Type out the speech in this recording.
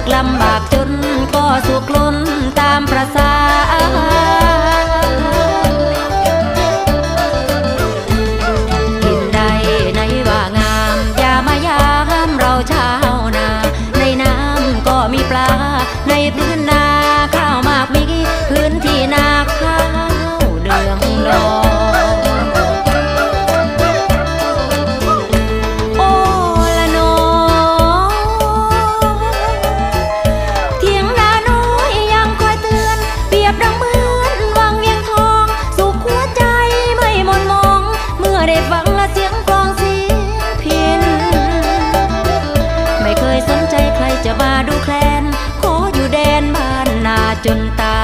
ากลำบากจนก็สุขล จะมาดูแคลน ขออยู่แดนบ้านนาจนตา